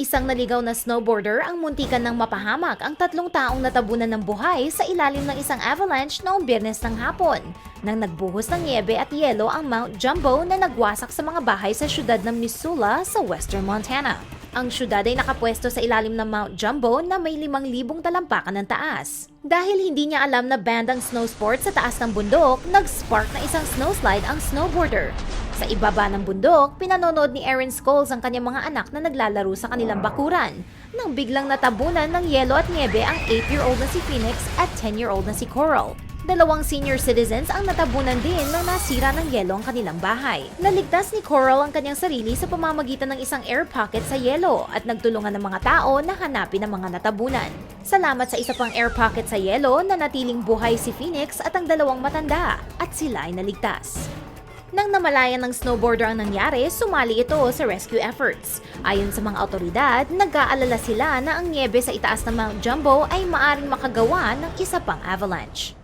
Isang naligaw na snowboarder ang muntikan ng mapahamak ang tatlong taong natabunan ng buhay sa ilalim ng isang avalanche noong biyernes ng hapon nang nagbuhos ng niebe at yelo ang Mount Jumbo na nagwasak sa mga bahay sa syudad ng Missoula sa western Montana. Ang syudad ay nakapwesto sa ilalim ng Mount Jumbo na may 5,000 talampakan ng taas. Dahil hindi niya alam na banned ang snow sport sa taas ng bundok, nag-spark na isang snowslide ang snowboarder. Sa ibaba ng bundok, pinanonood ni Erin Scholes ang kanyang mga anak na naglalaro sa kanilang bakuran nang biglang natabunan ng yelo at niebe ang 8-year-old na si Phoenix at 10-year-old na si Coral. Dalawang senior citizens ang natabunan din nang nasira ng yelo ang kanilang bahay. Naligtas ni Coral ang kanyang sarili sa pamamagitan ng isang air pocket sa yelo at nagtulungan ng mga tao na hanapin ang mga natabunan. Salamat sa isa pang air pocket sa yelo na natiling buhay si Phoenix at ang dalawang matanda at sila ay naligtas. Nang namalayan ng snowboarder ang nangyari, sumali ito sa rescue efforts. Ayon sa mga otoridad, nag-aalala sila na ang niebe sa itaas ng Mount Jumbo ay maaring makagawa ng isa pang avalanche.